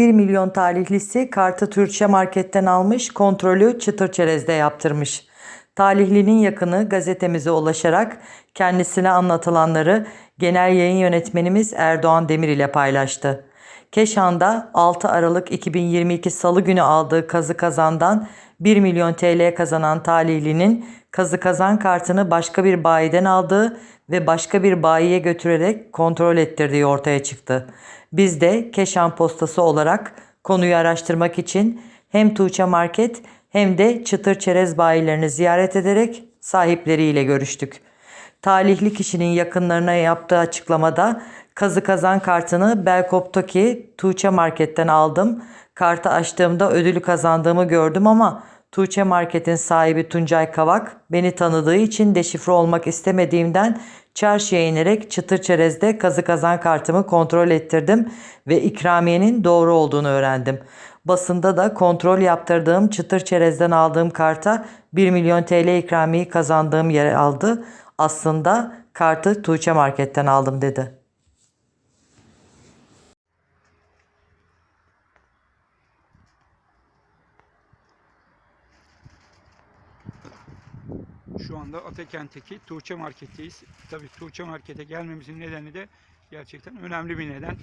1 milyon talihlisi kartı Türkçe marketten almış, kontrolü çıtır çerezde yaptırmış. Talihlinin yakını gazetemize ulaşarak kendisine anlatılanları genel yayın yönetmenimiz Erdoğan Demir ile paylaştı. Keşan'da 6 Aralık 2022 Salı günü aldığı kazı kazandan 1 milyon TL kazanan talihlinin kazı kazan kartını başka bir bayiden aldığı ve başka bir bayiye götürerek kontrol ettirdiği ortaya çıktı. Biz de Keşan postası olarak konuyu araştırmak için hem Tuğçe Market hem de Çıtır Çerez bayilerini ziyaret ederek sahipleriyle görüştük. Talihli kişinin yakınlarına yaptığı açıklamada kazı kazan kartını Belkop'taki Tuğçe Market'ten aldım. Kartı açtığımda ödülü kazandığımı gördüm ama Tuğçe Market'in sahibi Tuncay Kavak beni tanıdığı için deşifre olmak istemediğimden çarşıya inerek çıtır çerezde kazı kazan kartımı kontrol ettirdim ve ikramiyenin doğru olduğunu öğrendim. Basında da kontrol yaptırdığım çıtır çerezden aldığım karta 1 milyon TL ikramiye kazandığım yer aldı. Aslında kartı Tuğçe Market'ten aldım dedi. Şu anda Atakent'teki Tuğçe Market'teyiz. Tabii Tuğçe Market'e gelmemizin nedeni de gerçekten önemli bir neden.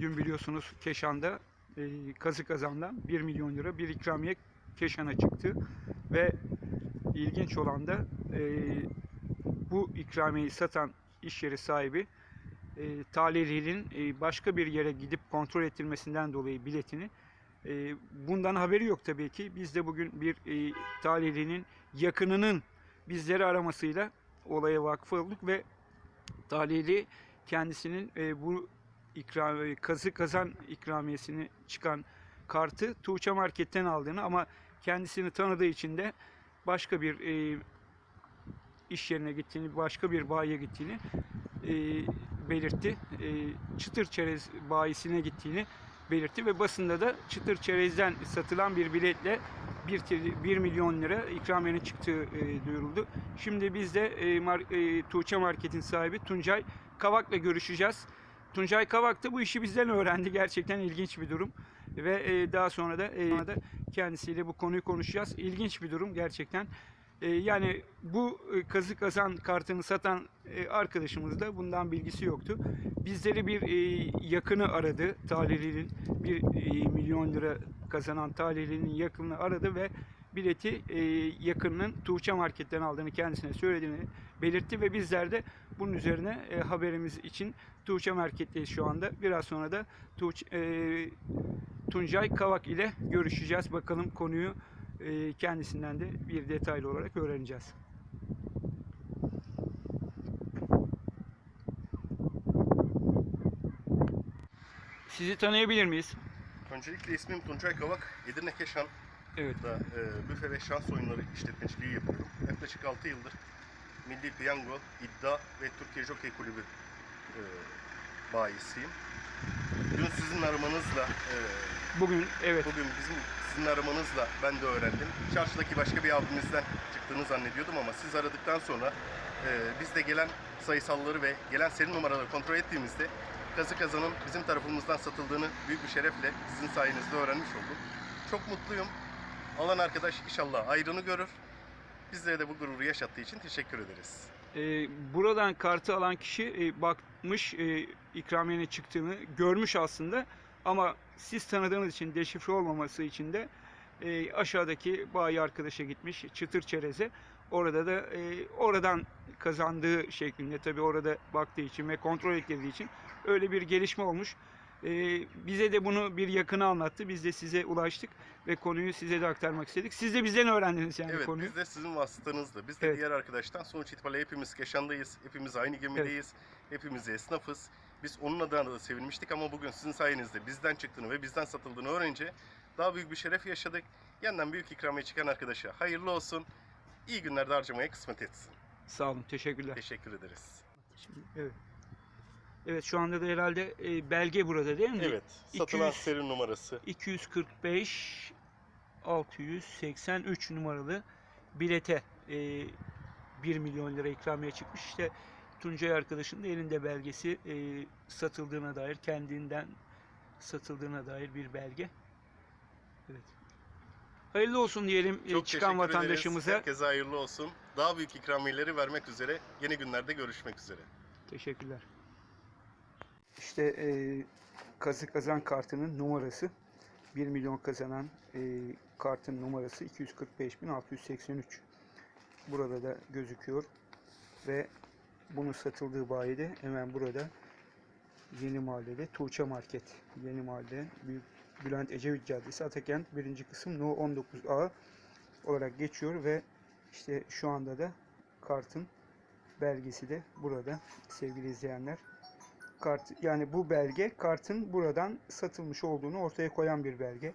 Dün biliyorsunuz Keşan'da e, kazı kazandan 1 milyon lira bir ikramiye Keşan'a çıktı. Ve ilginç olan da e, bu ikramiyeyi satan iş yeri sahibi e, talihlinin e, başka bir yere gidip kontrol ettirmesinden dolayı biletini e, bundan haberi yok tabii ki. Biz de bugün bir e, talihlinin yakınının bizleri aramasıyla olaya vakıf olduk ve talihli kendisinin e, bu ikram, kazı kazan ikramiyesini çıkan kartı Tuğçe Market'ten aldığını ama kendisini tanıdığı için de başka bir e, iş yerine gittiğini, başka bir bayiye gittiğini e, belirtti. E, çıtır çerez bayisine gittiğini belirtti ve basında da çıtır çerezden satılan bir biletle 1, 1 milyon lira ikramiyenin çıktığı e, duyuruldu. Şimdi biz de e, mar, e, Tuğçe Market'in sahibi Tuncay Kavak'la görüşeceğiz. Tuncay Kavak da bu işi bizden öğrendi. Gerçekten ilginç bir durum. Ve e, daha sonra da, e, da kendisiyle bu konuyu konuşacağız. İlginç bir durum gerçekten. E, yani bu e, kazı kazan kartını satan e, arkadaşımız da bundan bilgisi yoktu. Bizleri bir e, yakını aradı. Talihlinin bir e, milyon lira kazanan talihlinin yakınını aradı ve bileti e, yakınının Tuğçe Market'ten aldığını kendisine söylediğini belirtti ve bizler de bunun üzerine haberimiz için Tuğçe Market'teyiz şu anda. Biraz sonra da Tuğçe, Tuncay Kavak ile görüşeceğiz. Bakalım konuyu kendisinden de bir detaylı olarak öğreneceğiz. Sizi tanıyabilir miyiz? Öncelikle ismim Tuncay Kavak. Edirne Keşan'da Evet. e, büfe ve şans oyunları işletmeciliği yapıyorum. Yaklaşık 6 yıldır Milli Piyango, İddia ve Türkiye Jockey Kulübü e, bayisiyim. Dün sizin aramanızla, e, Bugün evet bugün bizim sizin aramanızla ben de öğrendim. Çarşıdaki başka bir abimizden çıktığını zannediyordum ama siz aradıktan sonra e, biz de gelen sayısalları ve gelen seri numaraları kontrol ettiğimizde kazı kazanın bizim tarafımızdan satıldığını büyük bir şerefle sizin sayenizde öğrenmiş oldum. Çok mutluyum. Alan arkadaş inşallah ayrını görür. Bizlere de bu gururu yaşattığı için teşekkür ederiz. Ee, buradan kartı alan kişi e, bakmış e, ikramiyenin çıktığını görmüş aslında ama siz tanıdığınız için deşifre olmaması için de e, aşağıdaki bayi arkadaşa gitmiş çıtır çereze orada da e, oradan kazandığı şeklinde tabi orada baktığı için ve kontrol ettiği için öyle bir gelişme olmuş. E, bize de bunu bir yakını anlattı. Biz de size ulaştık ve konuyu size de aktarmak istedik. Siz de bizden öğrendiniz yani evet konuyu. biz de sizin vasıtanızla, biz de Evet. diğer arkadaştan sonuç itibariyle hepimiz Keşan'dayız. Hepimiz aynı gemideyiz. Hepimiz esnafız. Biz onun adına da sevinmiştik ama bugün sizin sayenizde bizden çıktığını ve bizden satıldığını öğrenince daha büyük bir şeref yaşadık. Yandan büyük ikramiye çıkan arkadaşa hayırlı olsun. İyi günlerde harcamaya kısmet etsin. Sağ olun. Teşekkürler. Teşekkür ederiz. Şimdi, evet. Evet şu anda da herhalde e, belge burada değil mi? Evet, satılan 200 seri numarası 245 683 numaralı bilete e, 1 milyon lira ikramiye çıkmış. İşte Tuncay arkadaşın da elinde belgesi e, satıldığına dair kendinden satıldığına dair bir belge. Evet. Hayırlı olsun diyelim e, Çok çıkan teşekkür ederiz. vatandaşımıza. Herkese hayırlı olsun. Daha büyük ikramiyeleri vermek üzere yeni günlerde görüşmek üzere. Teşekkürler. İşte e, kazı kazan kartının numarası 1 milyon kazanan e, kartın numarası 245.683 burada da gözüküyor ve bunun satıldığı bayi de hemen burada Yeni Mahalle'de Tuğçe Market Yeni Mahalle Büyük Bülent Ecevit Caddesi Atakent 1. kısım No 19A olarak geçiyor ve işte şu anda da kartın belgesi de burada sevgili izleyenler. Kart yani bu belge kartın buradan satılmış olduğunu ortaya koyan bir belge.